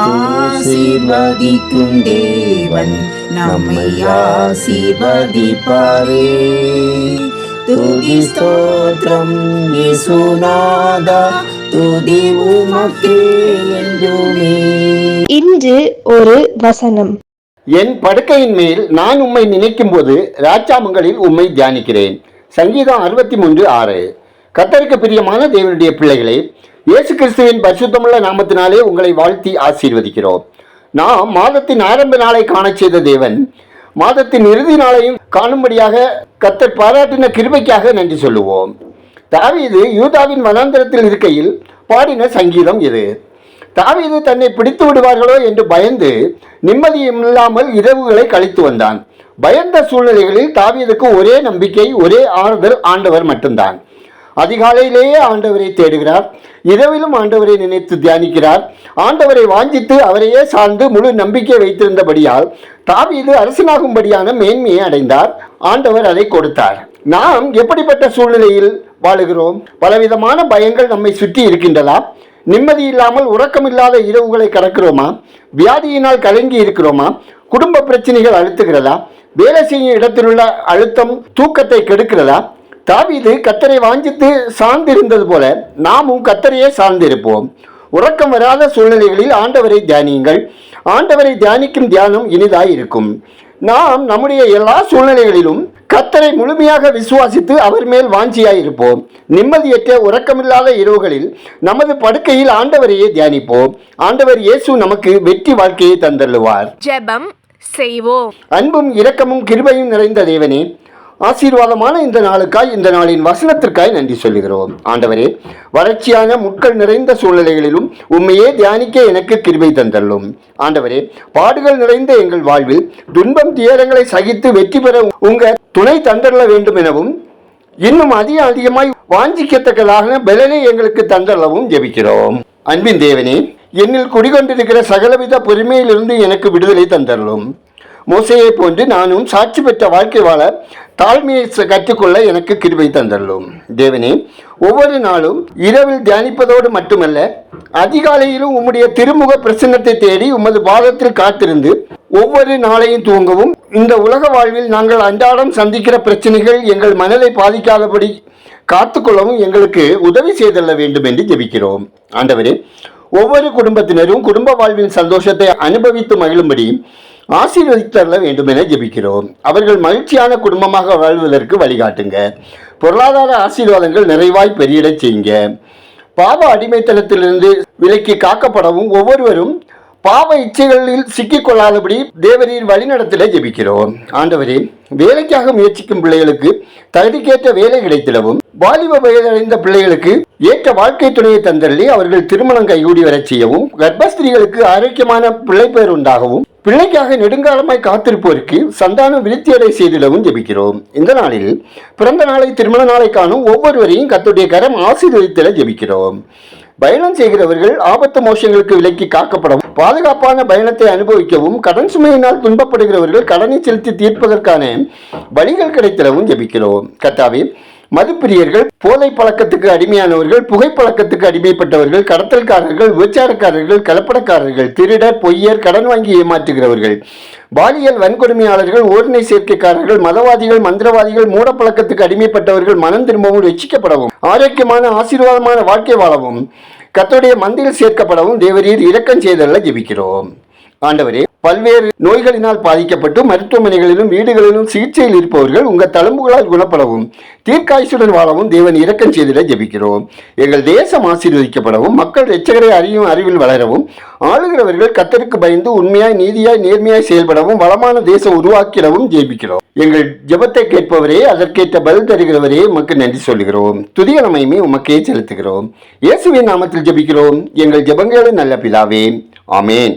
ஆசீர்வதிக்கும் தேவன் நம்மை ஆசீர்வதிப்பாரே. துதி ஸ்தோத்திரம் இயேசுநாதா துதி உமக்கே என்றுமே. இன்று ஒரு வசனம். என் படுக்கையின் மேல் நான் உம்மை நினைக்கும் போது ராஜாமங்களில் உம்மை தியானிக்கிறேன். சங்கீதம் அறுபத்தி மூன்று ஆறு. கத்தருக்கு பிரியமான தேவனுடைய பிள்ளைகளே இயேசு கிறிஸ்துவின் பரிசுத்தமுள்ள நாமத்தினாலே உங்களை வாழ்த்தி ஆசீர்வதிக்கிறோம். நாம் மாதத்தின் ஆரம்ப நாளை காண செய்த தேவன் மாதத்தின் இறுதி நாளையும் காணும்படியாக கத்தர் பாராட்டின கிருபைக்காக நன்றி சொல்லுவோம். தாவீது யூதாவின் வனாந்திரத்தில் இருக்கையில் பாடின சங்கீதம் இது. தாவீது தன்னை பிடித்து விடுவார்களோ என்று பயந்து நிம்மதியும் இல்லாமல் இரவுகளை கழித்து வந்தான். பயந்த சூழ்நிலைகளில் தாவீதுக்கு ஒரே நம்பிக்கை ஒரே ஆறுதல் ஆண்டவர் மட்டும்தான். அதிகாலையிலேயே ஆண்டவரை தேடுகிறார். இரவிலும் ஆண்டவரை நினைத்து தியானிக்கிறார். ஆண்டவரை வாஞ்சித்து அவரையே சார்ந்து முழு நம்பிக்கை வைத்திருந்தபடியால் தாவீது அரசனாகும்படியான மேன்மையை அடைந்தார். ஆண்டவர் அதை கொடுத்தார். நாம் எப்படிப்பட்ட சூழ்நிலையில் வாழுகிறோம்? பலவிதமான பயங்கள் நம்மை சுற்றி இருக்கின்றதா? நிம்மதி இல்லாமல் உறக்கமில்லாத இரவுகளை கடக்கிறோமா? வியாதியினால் கலங்கி இருக்கிறோமா? குடும்ப பிரச்சனைகள் அழுத்துகிறதா? வேலை செய்யும் இடத்திலுள்ள அழுத்தம் தூக்கத்தை கெடுக்கிறதா? தாவீது கத்தரை வாஞ்சித்து சார்ந்திருந்தது போல நாமும் கத்தரையே சார்ந்திருப்போம். உறக்கம் வராத சூழ்நிலைகளில் ஆண்டவரை தியானியுங்கள். ஆண்டவரை தியானிக்கும் தியானம் இனிதாய் இருக்கும். நாம் நம்முடைய எல்லா சூழ்நிலைகளிலும் கத்தரை முழுமையாக விசுவாசித்து அவர் மேல் வாஞ்சியாய் இருப்போம். நிம்மதியற்ற உறக்கமில்லாத இரவுகளில் நமது படுக்கையில் ஆண்டவரையே தியானிப்போம். ஆண்டவர் இயேசு நமக்கு வெற்றி வாழ்க்கையை தந்தள்ளுவார் ஜெபம் செய்வோம். அன்பும் இரக்கமும் கிருபையும் நிறைந்த தேவனே ஆசீர்வாதமான இந்த நாளுக்காய் இந்த நாளின் வசனத்திற்காய் நன்றி சொல்லுகிறோம். ஆண்டவரே வறட்சியான முட்கள் நிறைந்த சூழ்நிலைகளிலும் உண்மையே தியானிக்க எனக்கு கிருபை தந்தள்ளும் ஆண்டவரே பாடுகள் நிறைந்த எங்கள் வாழ்வில் துன்பம் துயரங்களை சகித்து வெற்றி பெற உங்க துணை தந்தள்ள வேண்டும் எனவும் இன்னும் அதிக அதிகமாய் வாஞ்சிக்கத்தக்கதாக பலனை எங்களுக்கு தந்தள்ளவும் ஜெபிக்கிறோம். அன்பின் தேவனே என்னில் குடிகொண்டிருக்கிற சகலவித பொறுமையிலிருந்து எனக்கு விடுதலை தந்தள்ளும் மோசையை போன்று நானும் சாட்சி பெற்ற வாழ்க்கை வாழ தாழ்மையை கற்றுக்கொள்ள எனக்கு கிருபை தந்தள்ளும் தேவனே ஒவ்வொரு நாளும் இரவில் தியானிப்பதோடு மட்டுமல்ல அதிகாலையிலும் உம்முடைய திருமுக பிரசன்னத்தை தேடி உமது பாதத்தில் காத்திருந்து ஒவ்வொரு நாளையும் தூங்கவும். இந்த உலக வாழ்வில் நாங்கள் அன்றாடம் சந்திக்கிற பிரச்சனைகள் எங்கள் மனதை பாதிக்காதபடி காத்துக்கொள்ளவும் எங்களுக்கு உதவி செய்தள்ள வேண்டும் என்று ஜெபிக்கிறோம். ஆண்டவரே ஒவ்வொரு குடும்பத்தினரும் குடும்ப வாழ்வின் சந்தோஷத்தை அனுபவித்து மகிழும்படி ஆசீர்வதித்தள்ள வேண்டும் என ஜெபிக்கிறோம். அவர்கள் மகிழ்ச்சியான குடும்பமாக வாழ்வதற்கு வழிகாட்டுங்க. பொருளாதார ஆசீர்வாதங்கள் நிறைவாய் பெரியடச் செய்யுங்க. பாவ அடிமைத்தனத்திலிருந்து விலக்கி காக்கப்படவும் ஒவ்வொருவரும் பாவ இச்சைகளில் சிக்கிக்கொள்ளாதபடி தேவரின் வழிநடத்தில ஜெபிக்கிறோம். ஆண்டவரே வேலைக்காக முயற்சிக்கும் பிள்ளைகளுக்கு தகுதிக்கேற்ற வேலை கிடைத்திடவும் வாலிப வயதடைந்த பிள்ளைகளுக்கு ஏற்ற வாழ்க்கை துணையை தந்தள்ளி அவர்கள் திருமணம் கைகூடி வரச் செய்யவும் கர்ப்பஸ்திரிகளுக்கு ஆரோக்கியமான பிள்ளைப்பேர் உண்டாகவும் பிள்ளைக்காக நெடுங்காலமாய் காத்திருப்போருக்கு சந்தானம் விருத்தியடை செய்திடவும் ஜெபிக்கிறோம். இந்த நாளில் பிறந்த நாளை திருமண நாளை காணும் ஒவ்வொருவரையும் கத்துடைய கரம் ஆசீர்வதித்திட ஜெபிக்கிறோம். பயணம் செய்கிறவர்கள் ஆபத்து மோசங்களுக்கு விலக்கி காக்கப்படவும் பாதுகாப்பான பயணத்தை அனுபவிக்கவும் கடன் சுமையினால் துன்பப்படுகிறவர்கள் கடனை செலுத்தி தீர்ப்பதற்கான வழிகள் கிடைத்திடவும் ஜபிக்கிறோம். கத்தாவே மதுப்பிரியர்கள் போதை பழக்கத்துக்கு அடிமையானவர்கள் புகைப்பழக்கத்துக்கு அடிமைப்பட்டவர்கள் கடத்தல்காரர்கள் விபச்சாரக்காரர்கள் கலப்படக்காரர்கள் திருடர் பொய்யர் கடன் வாங்கி ஏமாற்றுகிறவர்கள். பாலியல் வன்கொடுமையாளர்கள் ஓரணை சேர்க்கைக்காரர்கள் மதவாதிகள் மந்திரவாதிகள் மூடப்பழக்கத்துக்கு அடிமைப்பட்டவர்கள் மனம் திரும்பவும் ரட்சிக்கப்படவும் ஆரோக்கியமான ஆசீர்வாதமான வாழ்க்கை வாழவும் கத்தோடைய மந்தியில் சேர்க்கப்படவும் தேவரீர் இரக்கம் செய்தல்ல ஜெபிக்கிறோம். ஆண்டவரே பல்வேறு நோய்களினால் பாதிக்கப்பட்டு மருத்துவமனைகளிலும் வீடுகளிலும் சிகிச்சையில் இருப்பவர்கள் உங்கள் தழும்புகளால் குணப்படவும் தீர்க்காயுசுடன் வாழவும் தேவன் இரக்கம் செய்திட ஜெபிக்கிறோம். எங்கள் தேசம் ஆசீர்வதிக்கப்படவும் மக்கள் எச்சகரை அறியும் அறிவில் வளரவும் ஆளுகிறவர்கள் கத்தருக்கு பயந்து உண்மையாய் நீதியாய் நேர்மையாய் செயல்படவும் வளமான தேசம் உருவாக்கிடவும் ஜெபிக்கிறோம். எங்கள் ஜெபத்தை கேட்பவரே அதற்கேற்ற பதில் தருகிறவரே உமக்கு நன்றி சொல்கிறோம் துதிய நமையுமே உமக்கே செலுத்துகிறோம். இயேசுவின் நாமத்தில் ஜெபிக்கிறோம். எங்கள் ஜெபங்களும் நல்ல பிதாவே. ஆமேன்.